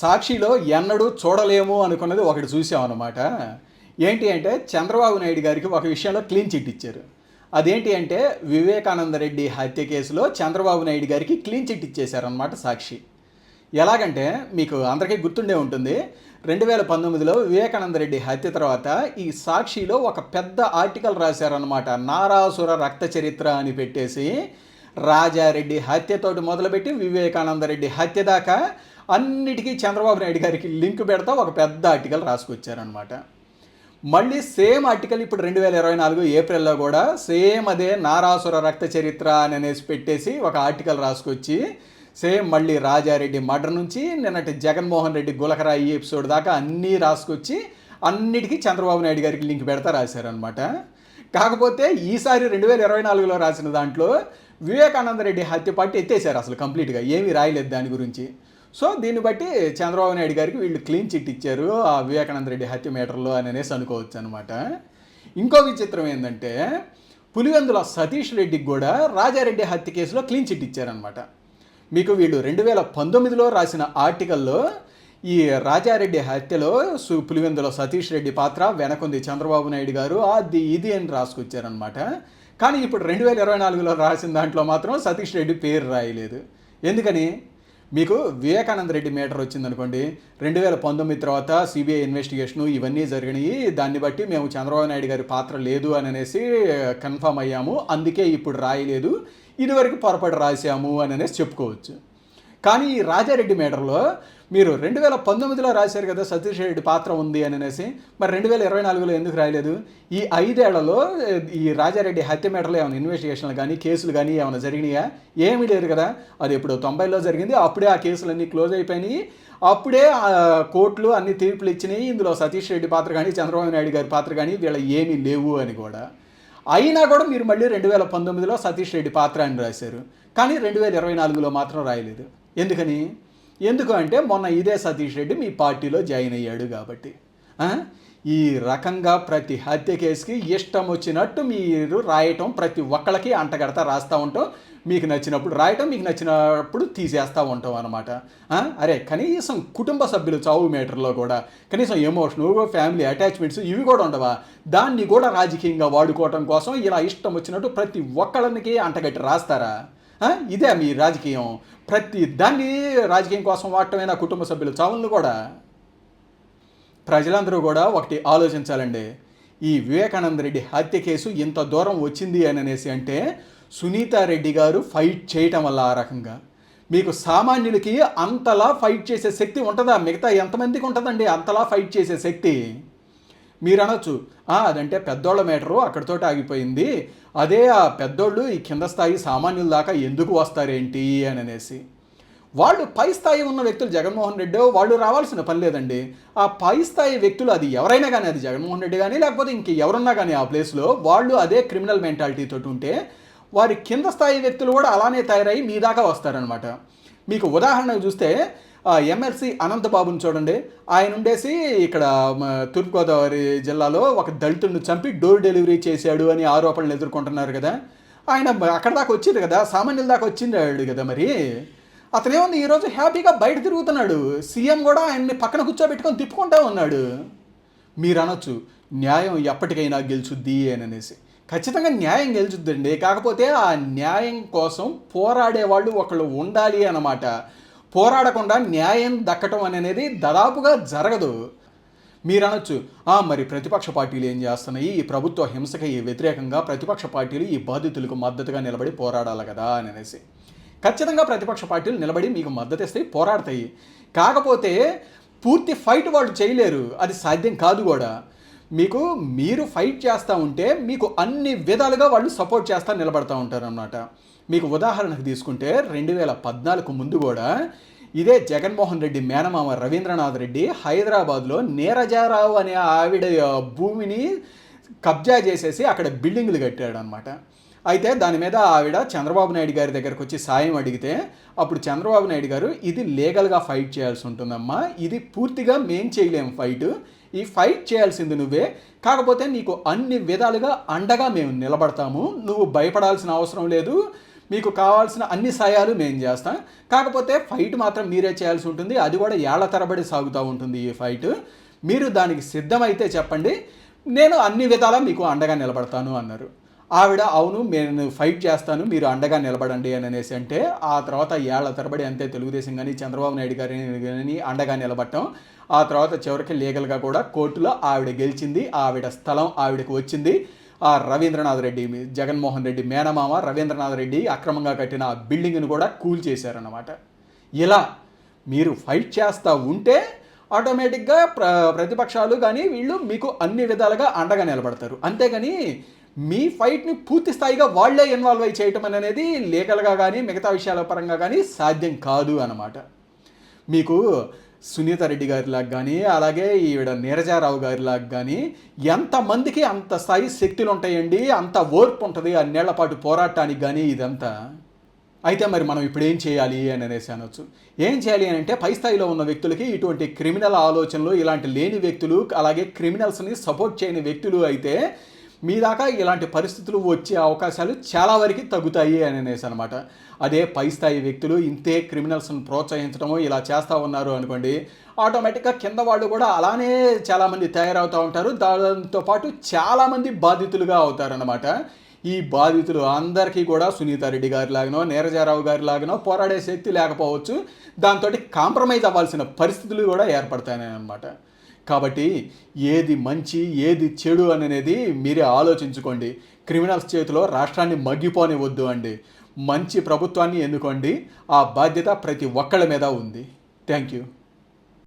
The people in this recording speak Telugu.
సాక్షిలో ఎన్నడూ చూడలేము అనుకున్నది ఒకటి చూసామన్నమాట. అనమాట ఏంటి అంటే చంద్రబాబు నాయుడు గారికి ఒక విషయంలో క్లీన్ చిట్ ఇచ్చారు. అదేంటి అంటే వివేకానంద రెడ్డి హత్య కేసులో చంద్రబాబు నాయుడు గారికి క్లీన్ చిట్ ఇచ్చేశారనమాట సాక్షి. ఎలాగంటే మీకు అందరికీ గుర్తుండే ఉంటుంది రెండు వేల పంతొమ్మిదిలో వివేకానంద రెడ్డి హత్య తర్వాత ఈ సాక్షిలో ఒక పెద్ద ఆర్టికల్ రాశారనమాట నారాసుర రక్త చరిత్ర అని పెట్టేసి రాజారెడ్డి హత్యతోటి మొదలుపెట్టి వివేకానంద రెడ్డి హత్య దాకా అన్నిటికీ చంద్రబాబు నాయుడు గారికి లింక్ పెడతా ఒక పెద్ద ఆర్టికల్ రాసుకొచ్చారనమాట మళ్ళీ సేమ్ ఆర్టికల్ ఇప్పుడు రెండు వేల ఇరవై నాలుగు ఏప్రిల్లో కూడా సేమ్ అదే నారాసుర రక్త చరిత్ర అని అనేసి పెట్టేసి ఒక ఆర్టికల్ రాసుకొచ్చి సేమ్ మళ్ళీ రాజారెడ్డి మర్డర్ నుంచి నిన్నటి జగన్మోహన్ రెడ్డి గులకరాయి ఎపిసోడ్ దాకా అన్నీ రాసుకొచ్చి అన్నిటికీ చంద్రబాబు నాయుడు గారికి లింక్ పెడతా రాశారనమాట కాకపోతే ఈసారి రెండు వేల ఇరవై నాలుగులో రాసిన దాంట్లో వివేకానంద రెడ్డి హత్య పార్టీ ఎత్తేసారు అసలు కంప్లీట్గా. ఏమీ రాయలేదు దాని గురించి. సో దీన్ని బట్టి చంద్రబాబు నాయుడు గారికి వీళ్ళు క్లీన్ చిట్ ఇచ్చారు ఆ వివేకానంద రెడ్డి హత్య మీటర్లో అని అనేసి అనుకోవచ్చు అనమాట ఇంకో విచిత్రం ఏంటంటే పులివెందుల సతీష్ రెడ్డికి కూడా రాజారెడ్డి హత్య కేసులో క్లీన్ చిట్ ఇచ్చారనమాట మీకు వీళ్ళు రెండు వేల పంతొమ్మిదిలో రాసిన ఆర్టికల్లో ఈ రాజారెడ్డి హత్యలో సు పులివెందుల సతీష్ రెడ్డి పాత్ర వెనకుంది చంద్రబాబు నాయుడు గారు అది ఇది అని రాసుకొచ్చారనమాట కానీ ఇప్పుడు రెండు వేల ఇరవై నాలుగులో రాసిన దాంట్లో మాత్రం సతీష్ రెడ్డి పేరు రాయలేదు. ఎందుకని? మీకు వివేకానంద రెడ్డి మేటర్ వచ్చిందనుకోండి రెండు వేల పంతొమ్మిది తర్వాత సిబిఐ ఇన్వెస్టిగేషను ఇవన్నీ జరిగినాయి. దాన్ని బట్టి మేము చంద్రబాబు నాయుడు గారి పాత్ర లేదు అని అనేసి కన్ఫర్మ్ అయ్యాము. అందుకే ఇప్పుడు రాయలేదు. ఇదివరకు పొరపాటు రాసాము అని అనేసి చెప్పుకోవచ్చు. కానీ ఈ రాజారెడ్డి మేటర్లో మీరు రెండు వేల పంతొమ్మిదిలో రాశారు కదా సతీష్ రెడ్డి పాత్ర ఉంది అని అనేసి. మరి రెండు వేల ఇరవై నాలుగులో ఎందుకు రాయలేదు? ఈ ఐదేళ్ళలో ఈ రాజారెడ్డి హత్య మేటర్లో ఏమైనా ఇన్వెస్టిగేషన్లు కానీ కేసులు కానీ ఏమైనా జరిగినాయా? ఏమీ లేదు కదా. అది ఇప్పుడు తొంభైలో జరిగింది. అప్పుడే ఆ కేసులన్నీ క్లోజ్ అయిపోయినాయి. అప్పుడే ఆ కోర్టులు అన్ని తీర్పులు ఇచ్చినాయి. ఇందులో సతీష్ రెడ్డి పాత్ర కానీ చంద్రబాబు నాయుడు గారి పాత్ర కానీ వీళ్ళ ఏమీ లేవు అని కూడా. అయినా కూడా మీరు మళ్ళీ రెండు వేల పంతొమ్మిదిలో సతీష్ రెడ్డి పాత్ర అని రాశారు. కానీ రెండు వేల ఇరవై నాలుగులో మాత్రం రాయలేదు. ఎందుకని? ఎందుకు అంటే మొన్న ఇదే సతీష్ రెడ్డి మీ పార్టీలో జాయిన్ అయ్యాడు కాబట్టి. ఈ రకంగా ప్రతి హత్య కేసుకి ఇష్టం వచ్చినట్టు మీరు రాయటం ప్రతి ఒక్కళ్ళకి అంటగడతా రాస్తూ ఉంటాం. మీకు నచ్చినప్పుడు రాయటం మీకు నచ్చినప్పుడు తీసేస్తూ ఉంటాం అనమాట అరే కనీసం కుటుంబ సభ్యులు చావు మేటర్లో కూడా కనీసం ఎమోషనల్ ఫ్యామిలీ అటాచ్మెంట్స్ ఇవి కూడా ఉండవా? దాన్ని కూడా రాజకీయంగా వాడుకోవటం కోసం ఇలా ఇష్టం వచ్చినట్టు ప్రతి ఒక్కళ్ళకి అంటగట్టి రాస్తారా? ఇదే మీ రాజకీయం. ప్రతి దాన్ని రాజకీయం కోసం వాడటమైన నా కుటుంబ సభ్యులు. చావులను కూడా ప్రజలందరూ కూడా ఒకటి ఆలోచించాలండి. ఈ వివేకానంద రెడ్డి హత్య కేసు ఇంత దూరం వచ్చింది అని అనేసి అంటే సునీతారెడ్డి గారు ఫైట్ చేయటం వల్ల ఆ రకంగా. మీకు సామాన్యులకి అంతలా ఫైట్ చేసే శక్తి ఉంటుందా? మిగతా ఎంతమందికి ఉంటుందండి అంతలా ఫైట్ చేసే శక్తి? మీరు అనొచ్చు. అదంటే పెద్దోళ్ళ మేటరు అక్కడితో ఆగిపోయింది. అదే ఆ పెద్దోళ్ళు ఈ కింద స్థాయి సామాన్యుల దాకా ఎందుకు వస్తారేంటి అని అనేసి. వాళ్ళు పై స్థాయి ఉన్న వ్యక్తులు జగన్మోహన్ రెడ్డి వాళ్ళు రావాల్సిన పని లేదండి. ఆ పై స్థాయి వ్యక్తులు అది ఎవరైనా కానీ అది జగన్మోహన్ రెడ్డి కానీ లేకపోతే ఇంక ఎవరున్నా కానీ ఆ ప్లేస్లో వాళ్ళు అదే క్రిమినల్ మెంటాలిటీ తోటి ఉంటే వారి కింద స్థాయి వ్యక్తులు కూడా అలానే తయారై మీ దాకా వస్తారనమాట మీకు ఉదాహరణకు చూస్తే ఎమ్మెల్సీ అనంతబాబుని చూడండి. ఆయన ఉండేసి ఇక్కడ తూర్పుగోదావరి జిల్లాలో ఒక దళితుడిని చంపి డోర్ డెలివరీ చేశాడు అని ఆరోపణలు ఎదుర్కొంటున్నారు కదా. ఆయన అక్కడ దాకా వచ్చింది కదా సామాన్యుల దాకా వచ్చింది కదా మరి. అతనేముంది ఈరోజు హ్యాపీగా బయట తిరుగుతున్నాడు. సీఎం కూడా ఆయన్ని పక్కన కూర్చోబెట్టుకొని తిప్పుకుంటా ఉన్నాడు. మీరు అనొచ్చు న్యాయం ఎప్పటికైనా గెలుచుద్ది అని అనేసి. ఖచ్చితంగా న్యాయం గెలుచుద్దండి. కాకపోతే ఆ న్యాయం కోసం పోరాడే వాళ్ళు ఒకళ్ళు ఉండాలి అన్నమాట. పోరాడకుండా న్యాయం దక్కటం అనేది దాదాపుగా జరగదు. మీరు అనొచ్చు "ఆ, మరి ప్రతిపక్ష పార్టీలు ఏం చేస్తున్నాయి? ఈ ప్రభుత్వ హింసకి వ్యతిరేకంగా ప్రతిపక్ష పార్టీలు ఈ బాధితులకు మద్దతుగా నిలబడి పోరాడాలి కదా అని అనేసి. ఖచ్చితంగా ప్రతిపక్ష పార్టీలు నిలబడి మీకు మద్దతు ఇస్తాయి పోరాడతాయి. కాకపోతే పూర్తి ఫైట్ వాళ్ళు చేయలేరు. అది సాధ్యం కాదు కూడా. మీకు మీరు ఫైట్ చేస్తూ ఉంటే మీకు అన్ని విధాలుగా వాళ్ళు సపోర్ట్ చేస్తూ నిలబడతా ఉంటారు అన్నమాట మీకు ఉదాహరణకు తీసుకుంటే రెండు వేల పద్నాలుగు ముందు కూడా ఇదే జగన్మోహన్ రెడ్డి మేనమామ రవీంద్రనాథ్ రెడ్డి హైదరాబాద్లో నీరజారావు అనే ఆవిడ భూమిని కబ్జా చేసేసి అక్కడ బిల్డింగులు కట్టాడు అనమాట అయితే దాని మీద ఆవిడ చంద్రబాబు నాయుడు గారి దగ్గరకు వచ్చి సాయం అడిగితే అప్పుడు చంద్రబాబు నాయుడు గారు ఇది లీగల్గా ఫైట్ చేయాల్సి ఉంటుందమ్మా. ఇది పూర్తిగా మేం చేయలేం ఫైట్. ఈ ఫైట్ చేయాల్సింది నువ్వే. కాకపోతే నీకు అన్ని విధాలుగా అండగా మేము నిలబడతాము. నువ్వు భయపడాల్సిన అవసరం లేదు. మీకు కావాల్సిన అన్ని సాయాలు మేము చేస్తాం కాకపోతే ఫైట్ మాత్రం మీరే చేయాల్సి ఉంటుంది. అది కూడా ఏళ్ళ తరబడి సాగుతూ ఉంటుంది ఈ ఫైట్. మీరు దానికి సిద్ధమైతే చెప్పండి. నేను అన్ని విధాలా మీకు అండగా నిలబడతాను అన్నారు. ఆవిడ అవును నేను ఫైట్ చేస్తాను. మీరు అండగా నిలబడండి అని అనేసి అంటే ఆ తర్వాత ఏళ్ళ తరబడి అంతే తెలుగుదేశం కానీ చంద్రబాబు నాయుడు గారిని కానీ అండగా నిలబడటం. ఆ తర్వాత చివరికి లీగల్గా కూడా కోర్టులో ఆవిడ గెలిచింది. ఆవిడ స్థలం ఆవిడకి వచ్చింది. ఆ రవీంద్రనాథ్ రెడ్డి జగన్మోహన్ రెడ్డి మేనమామ రవీంద్రనాథ్ రెడ్డి అక్రమంగా కట్టిన ఆ బిల్డింగ్ను కూడా కూల్ చేశారన్నమాట. ఇలా మీరు ఫైట్ చేస్తూ ఉంటే ఆటోమేటిక్గా ప్ర ప్రతిపక్షాలు కానీ వీళ్ళు మీకు అన్ని విధాలుగా అండగా నిలబడతారు. అంతేగాని మీ ఫైట్ని పూర్తి స్థాయిగా వాళ్ళే ఇన్వాల్వ్ అయి చేయటం అనేది లీగల్గా కానీ మిగతా విషయాల పరంగా కానీ సాధ్యం కాదు అన్నమాట. మీకు సునీత రెడ్డి గారిలాగా కానీ అలాగే ఈవిడ నీరజారావు గారిలాగా కానీ ఎంతమందికి అంత స్థాయి శక్తులు ఉంటాయండి అంత ఓర్పు ఉంటుంది అన్నేళ్ళ పాటు పోరాటానికి కానీ ఇదంతా? అయితే మరి మనం ఇప్పుడు ఏం చేయాలి అని అనేసి అనొచ్చు. ఏం చేయాలి అని అంటే పై స్థాయిలో ఉన్న వ్యక్తులకి ఇటువంటి క్రిమినల్ ఆలోచనలు ఇలాంటి లేని వ్యక్తులు అలాగే క్రిమినల్స్ని సపోర్ట్ చేయని వ్యక్తులు అయితే మీ దాకా ఇలాంటి పరిస్థితులు వచ్చే అవకాశాలు చాలా వరకు తగ్గుతాయి అని అనేసి అనమాట. అదే పై స్థాయి వ్యక్తులు ఇంతే క్రిమినల్స్ని ప్రోత్సహించడము ఇలా చేస్తూ ఉన్నారు అనుకోండి ఆటోమేటిక్గా కింద వాళ్ళు కూడా అలానే చాలామంది తయారవుతూ ఉంటారు. దాంతో పాటు చాలామంది బాధితులుగా అవుతారనమాట ఈ బాధితులు అందరికీ కూడా సునీతారెడ్డి గారి లాగనో నీరజారావు గారి లాగనో పోరాడే శక్తి లేకపోవచ్చు. దాంతో కాంప్రమైజ్ అవ్వాల్సిన పరిస్థితులు కూడా ఏర్పడతాయి అనమాట. కాబట్టి ఏది మంచి ఏది చెడు అనేది మీరే ఆలోచించుకోండి. క్రిమినల్స్ చేతిలో రాష్ట్రాన్ని మగ్గిపోనివద్దు అండి. మంచి ప్రభుత్వాన్ని ఎన్నుకోండి. ఆ బాధ్యత ప్రతి ఒక్కళ్ళ మీద ఉంది. Thank you.